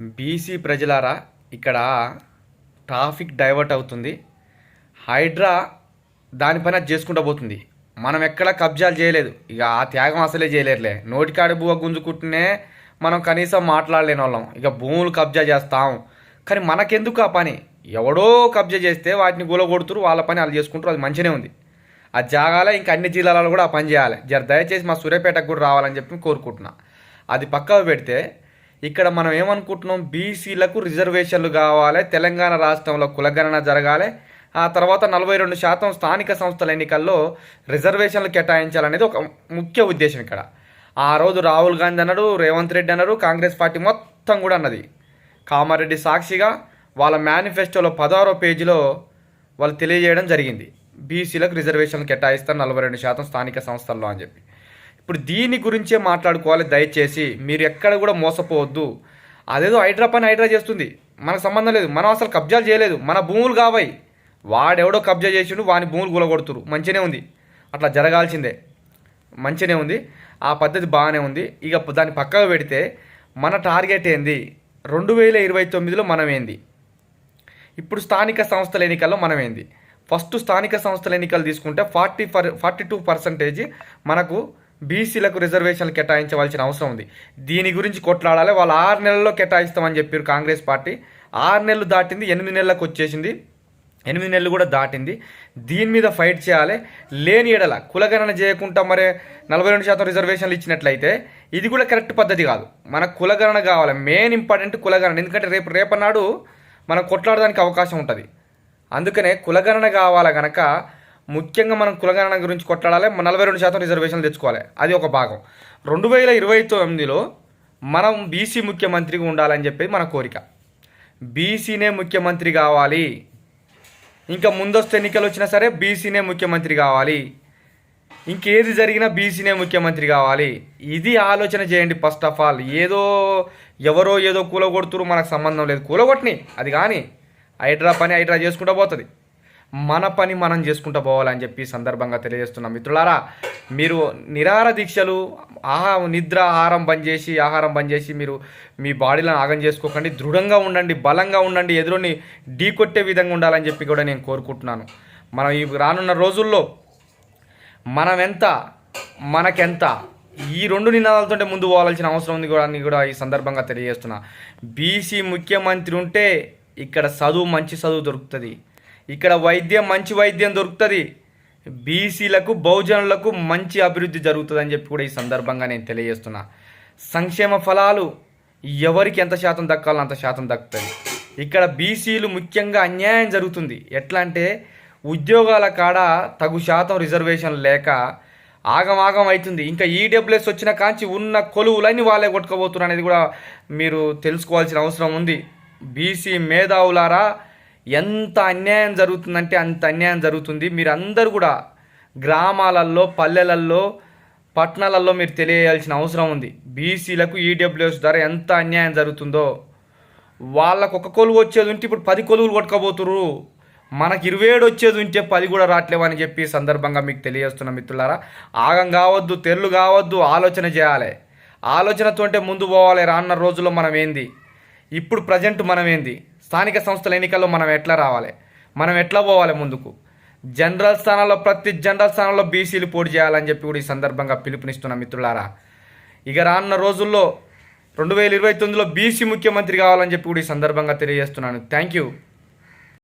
BC ప్రజలారా ఇక్కడ traffic divert అవుతుంది. హైడ్రా దానిపైన అది చేసుకుంటూ పోతుంది. మనం ఎక్కడ కబ్జాలు చేయలేదు. ఇక ఆ త్యాగం అసలే చేయలేరులే. నోటికాడి బువ్వ గుంజుకుంటూనే మనం కనీసం మాట్లాడలేని వాళ్ళం. ఇక భూములు కబ్జా చేస్తాం. కానీ మనకెందుకు ఆ పని? ఎవడో కబ్జా చేస్తే వాటిని గులగొడుతురు వాళ్ళ పని వాళ్ళు చేసుకుంటారు. అది మంచిగానే ఉంది. ఆ జాగాలే ఇంకా అన్ని జిల్లాలలో కూడా ఆ పని చేయాలి. జర దయచేసి మా సూర్యాపేటకు కూడా రావాలని చెప్పి కోరుకుంటున్నా. అది పక్కకు పెడితే ఇక్కడ మనం ఏమనుకుంటున్నాం? బీసీలకు రిజర్వేషన్లు కావాలి తెలంగాణ రాష్ట్రంలో కులగణన జరగాలి. ఆ తర్వాత నలభై రెండు శాతం స్థానిక సంస్థల ఎన్నికల్లో రిజర్వేషన్లు కేటాయించాలనేది ఒక ముఖ్య ఉద్దేశం ఇక్కడ. ఆ రోజు రాహుల్ గాంధీ అన్నారు రేవంత్ రెడ్డి అన్నారు కాంగ్రెస్ పార్టీ మొత్తం కూడా అన్నది. కామారెడ్డి సాక్షిగా వాళ్ళ మేనిఫెస్టోలో పదహారో పేజీలో వాళ్ళు తెలియజేయడం జరిగింది. బీసీలకు రిజర్వేషన్లు కేటాయిస్తారు నలభై రెండు శాతం స్థానిక సంస్థల్లో అని చెప్పి. ఇప్పుడు దీని గురించే మాట్లాడుకోవాలి దయచేసి. మీరు ఎక్కడ కూడా మోసపోవద్దు. అదేదో హైడ్రా పని హైడ్రా చేస్తుంది. మనకు సంబంధం లేదు. మనం అసలు కబ్జాలు చేయలేదు. మన భూములు కావాయి వాడెవడో కబ్జా చేసిండు వాని భూములు కూలగొడుతురు. మంచిగానే ఉంది. అట్లా జరగాల్సిందే. మంచినే ఉంది. ఆ పద్ధతి బాగానే ఉంది. ఇక దాన్ని పక్కకు పెడితే మన టార్గెట్ ఏంది? రెండు వేల ఇరవై తొమ్మిదిలో మనం ఏంది? ఇప్పుడు స్థానిక సంస్థల ఎన్నికల్లో మనం ఏంది? ఫస్ట్ స్థానిక సంస్థల ఎన్నికలు తీసుకుంటే forty four forty two percentage మనకు బీసీలకు రిజర్వేషన్లు కేటాయించవలసిన అవసరం ఉంది. దీని గురించి కొట్లాడాలి. వాళ్ళు ఆరు నెలల్లో కేటాయిస్తామని చెప్పారు కాంగ్రెస్ పార్టీ. ఆరు నెలలు దాటింది ఎనిమిది నెలలకు వచ్చేసింది. ఎనిమిది నెలలు కూడా దాటింది. దీని మీద ఫైట్ చేయాలి. లేని ఎడల కులగణన చేయకుండా మరి నలభై రెండు శాతం రిజర్వేషన్లు ఇచ్చినట్లయితే ఇది కూడా కరెక్ట్ పద్ధతి కాదు. మనకు కులగణన కావాలి. మెయిన్ ఇంపార్టెంట్ కులగణన. ఎందుకంటే రేపు రేపన్నాడు మనం కొట్లాడడానికి అవకాశం ఉంటుంది. అందుకనే కులగణన కావాలి కనుక ముఖ్యంగా మనం కులగణన గురించి కొట్లాడాలి నలభై రెండు శాతం రిజర్వేషన్లు తెచ్చుకోవాలి. అది ఒక భాగం. రెండు వేల ఇరవై తొమ్మిదిలో మనం బీసీ ముఖ్యమంత్రిగా ఉండాలని చెప్పేది మన కోరిక. బీసీనే ముఖ్యమంత్రి కావాలి. ఇంకా ముందస్తు ఎన్నికలు వచ్చినా సరే బీసీనే ముఖ్యమంత్రి కావాలి. ఇంకేది జరిగినా బీసీనే ముఖ్యమంత్రి కావాలి. ఇది ఆలోచన చేయండి ఫస్ట్ ఆఫ్ ఆల్ ఏదో ఎవరో ఏదో కూలగొడుతురు మనకు సంబంధం లేదు. కూలగొట్టని అది కానీ. హైడ్రా పని హైడ్రా చేసుకుంటూ పోతుంది. మన పని మనం చేసుకుంటూ పోవాలని చెప్పి సందర్భంగా తెలియజేస్తున్నాం మిత్రులారా మీరు నిరాహార దీక్షలు ఆహా నిద్ర ఆహారం బంద్ చేసి ఆహారం బంద్ చేసి మీరు మీ బాడీలను ఆగం చేసుకోకండి దృఢంగా ఉండండి బలంగా ఉండండి ఎదురుని ఢీకొట్టే విధంగా ఉండాలని చెప్పి కూడా నేను కోరుకుంటున్నాను. మనం ఈ రానున్న రోజుల్లో మనం ఎంత మనకెంత ఈ రెండు నినాదాలతోటే ముందు పోవాల్సిన అవసరం ఉంది కూడా అని కూడా ఈ సందర్భంగా తెలియజేస్తున్నా. బీసీ ముఖ్యమంత్రి ఉంటే ఇక్కడ చదువు మంచి చదువు దొరుకుతుంది. ఇక్కడ వైద్యం మంచి వైద్యం దొరుకుతుంది. బీసీలకు బహుజనులకు మంచి అభివృద్ధి జరుగుతుంది అని చెప్పి కూడా ఈ సందర్భంగా నేను తెలియజేస్తున్నా. సంక్షేమ ఫలాలు ఎవరికి ఎంత శాతం దక్కాలో అంత శాతం దక్కుతుంది. ఇక్కడ బీసీలు ముఖ్యంగా అన్యాయం జరుగుతుంది. ఎట్లా అంటే ఉద్యోగాల కాడ తగు శాతం రిజర్వేషన్ లేక ఆగమాగం అవుతుంది ఇంకా ఈడబ్ల్యూఎస్ వచ్చిన కాంచి ఉన్న కొలువులన్నీ వాళ్ళే కొట్టుకోబోతున్నారు అనేది కూడా మీరు తెలుసుకోవాల్సిన అవసరం ఉంది. బీసీ మేధావులారా ఎంత అన్యాయం జరుగుతుందంటే అంత అన్యాయం జరుగుతుంది. మీరు కూడా గ్రామాలలో పల్లెలలో పట్టణాలలో మీరు తెలియజేయాల్సిన అవసరం ఉంది. బీసీలకు ఈడబ్ల్యూఎస్ ద్వారా ఎంత అన్యాయం జరుగుతుందో. వాళ్ళకు ఒక కొలువు వచ్చేది ఉంటే ఇప్పుడు పది కొలువులు కొట్టుకోబోతురు మనకి ఇరవై ఏడు వచ్చేది ఉంటే పది కూడా రావట్లేవు అని చెప్పి సందర్భంగా మీకు తెలియజేస్తున్న మిత్రులారా ఆగం కావద్దు తెర్లు కావద్దు ఆలోచన చేయాలి. ఆలోచనతో అంటే ముందు పోవాలి రానున్న రోజుల్లో మనం ఏంది ఇప్పుడు ప్రజెంట్ మనం ఏంది స్థానిక సంస్థల ఎన్నికల్లో మనం ఎట్లా రావాలి? మనం ఎట్లా పోవాలి ముందుకు? జనరల్ స్థానాల్లో ప్రతి జనరల్ స్థానంలో బీసీలు పోటీ చేయాలని చెప్పి కూడా ఈ సందర్భంగా పిలుపునిస్తున్న మిత్రులారా ఇక రానున్న రోజుల్లో రెండు వేల ఇరవై తొమ్మిదిలో బీసీ ముఖ్యమంత్రి కావాలని చెప్పి కూడా ఈ సందర్భంగా తెలియజేస్తున్నాను. Thank you